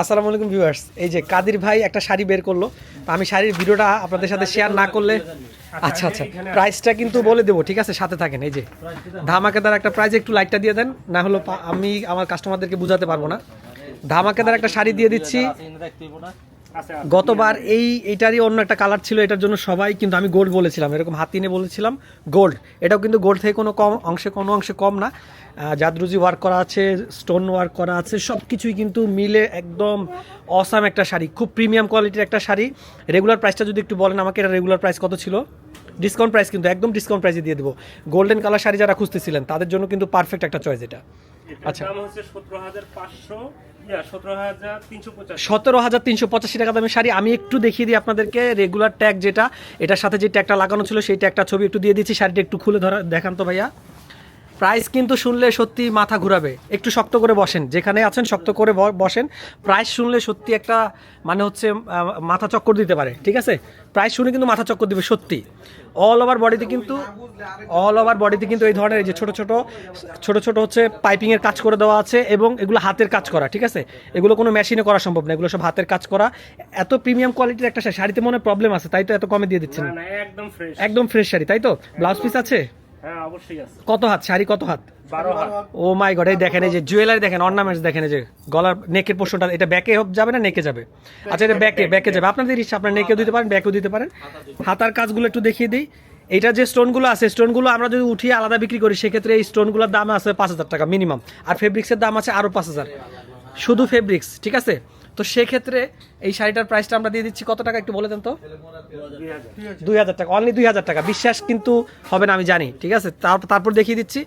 আসসালামু আলাইকুম ভিউয়ার্স। এই যে কাদির ভাই একটা শাড়ি বের করল। তো আমি শাড়ির ভিডিওটা আপনাদের সাথে শেয়ার না করলে আচ্ছা আচ্ছা। প্রাইসটা কিন্তু বলে দেবো, ঠিক আছে? সাথে থাকেন, এই যে। ধামাকেদার একটা প্রাইস একটু লাইটটা দিয়ে দেন। না হলো আমি আমার কাস্টমারদেরকে বোঝাতে পারব না। ধামাকেদার একটা শাড়ি দিয়ে দিচ্ছি। গতবার এই এটারই অন্য একটা কালার ছিল, এটার জন্য সবাই কিন্তু আমি গোল্ড বলেছিলাম, এরকম হাতিনে বলেছিলাম গোল্ড এটাও কিন্তু গোল্ড থেকে কোনো কম অংশে, কোনো অংশে কম না। জাদরুজি ওয়ার্ক করা আছে স্টোন ওয়ার্ক করা আছে সব কিছুই কিন্তু মিলে একদম অসাম একটা শাড়ি, খুব প্রিমিয়াম কোয়ালিটির একটা শাড়ি। রেগুলার প্রাইসটা যদি একটু বলেন আমাকে, এটা রেগুলার প্রাইস কত ছিল? ডিসকাউন্ট প্রাইস কিন্তু, একদম ডিসকাউন্ট প্রাইসে দিয়ে দেবো। গোল্ডেন কালার শাড়ি যারা খুঁজতেছিলেন, তাদের জন্য কিন্তু পারফেক্ট একটা চয়েস এটা। আচ্ছা। দাম হচ্ছে সতেরো হাজার পঁচাশি সতেরো হাজার তিনশো পঁচাশি। টাকা দামের শাড়ি। আমি একটু দেখিয়ে দিই আপনাদেরকে রেগুলার ট্যাগ যেটা। এটার সাথে যে ট্যাগটা লাগানো ছিল সেই ট্যাগটা ছবি একটু দিয়ে দিচ্ছি শাড়িটা একটু খুলে ধরা দেখান তো ভাইয়া। প্রাইস কিন্তু শুনলে সত্যি মাথা ঘুরাবে। একটু শক্ত করে বসেন যেখানে আছেন শক্ত করে বসেন। প্রাইস শুনলে সত্যি একটা মানে হচ্ছে মাথা চক্কর দিতে পারে ঠিক আছে? প্রাইস শুনে কিন্তু মাথা চক্কর দিবে সত্যি। অল ওভার বডিতে কিন্তু অল ওভার বডিতে কিন্তু এই ধরনের এই যে ছোট ছোট ছোট ছোট হচ্ছে পাইপিংয়ের কাজ করে দেওয়া আছে এবং এগুলো হাতের কাজ করা ঠিক আছে? এগুলো কোনো মেশিনে করা সম্ভব না এগুলো সব হাতের কাজ করা। এত প্রিমিয়াম কোয়ালিটির একটা শাড়ি শাড়িতে মনে প্রবলেম আছে তাই তো এত কমে দিয়ে দিচ্ছেন? ফ্রেশ একদম ফ্রেশ শাড়ি তাই তো? ব্লাউজ পিস আছে? হ্যাঁ অবশ্যই আছে। কত হাত? শাড়ি কত হাত? ও মাই গড এই দেখেন এই যে জুয়েলারি দেখেন অর্নামেন্টস দেখেন এই যে গলার নেকের পোর্শনটা এটা ব্যাকে হোক যাবে না নেকে যাবে? আচ্ছা এটা ব্যাকে ব্যাকে যাবে। আপনাদের ইচ্ছা আপনার নেকেও দিতে পারেন ব্যাকেও দিতে পারেন। হাতার কাজগুলো একটু দেখিয়ে দিই। এইটা যে স্টোনগুলো আছে স্টোনগুলো আমরা যদি উঠিয়ে আলাদা বিক্রি করি সেক্ষেত্রে এই স্টোনগুলোর দাম আছে পাঁচ হাজার টাকা মিনিমাম আর ফেব্রিক্সের দাম আছে আরও পাঁচ হাজার। শুধু ফেব্রিক্স ঠিক আছে? তো সেক্ষেত্রে এই শাড়িটার প্রাইসটা আমরা দিয়ে দিচ্ছি কত টাকা একটু বলে দেন তো? দুই হাজার টাকা অনলি দুই হাজার টাকা। বিশ্বাস কিন্তু হবে না আমি জানি ঠিক আছে? তারপর তারপর দেখিয়ে দিচ্ছি।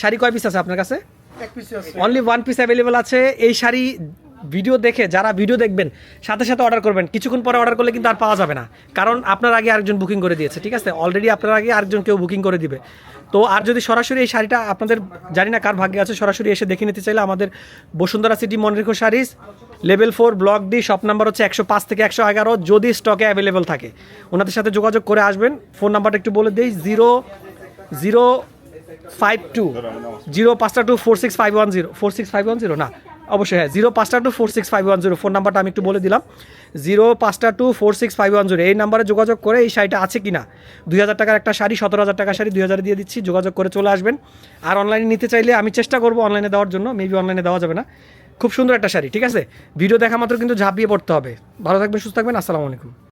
শাড়ি কয় পিস আছে আপনার কাছে? অনলি ওয়ান পিস অ্যাভেলেবেল আছে। এই শাড়ি ভিডিও দেখে যারা ভিডিও দেখবেন সাথে সাথে অর্ডার করবেন। কিছুক্ষণ পরে অর্ডার করলে কিন্তু আর পাওয়া যাবে না। কারণ আপনার আগে আরেকজন বুকিং করে দিয়েছে ঠিক আছে? অলরেডি আপনার আগে আরেকজন কেউ বুকিং করে দিবে। তো আর যদি সরাসরি এই শাড়িটা আপনাদের জানি না কার ভাগ্যে আছে, সরাসরি এসে দেখে নিতে চাইলে আমাদের Bashundhara city Monrekho saris level four block D shop number হচ্ছে একশো পাঁচ থেকে একশো এগারো, যদি স্টকে অ্যাভেলেবেল থাকে। ওনাদের সাথে যোগাযোগ করে আসবেন। ফোন নাম্বারটা একটু বলে দিই zero zero five two zero পাঁচটা two four six five one zero four six five one zero না অবশ্যই হ্যাঁ জিরো পাঁচটা two four six five one zero phone নাম্বারটা আমি একটু বলে দিলাম। জিরো পাঁচটা two four six five one zero এই নাম্বারে যোগাযোগ করে এই শাড়িটা আছে কি না দুই হাজার টাকার একটা শাড়ি, সতেরো হাজার টাকার শাড়ি, দুই হাজার দিয়ে দিচ্ছি, যোগাযোগ করে চলে আসবেন। আর অনলাইনে নিতে চাইলে আমি চেষ্টা করব অনলাইনে দেওয়ার জন্য মেবি অনলাইনে দেওয়া যাবে না। খুব সুন্দর একটা শাড়ি, ঠিক আছে? ভিডিও দেখা মাত্র কিন্তু ঝাঁপিয়ে পড়তে হবে। ভালো থাকবেন, সুস্থ থাকবেন, আসসালামু আলাইকুম।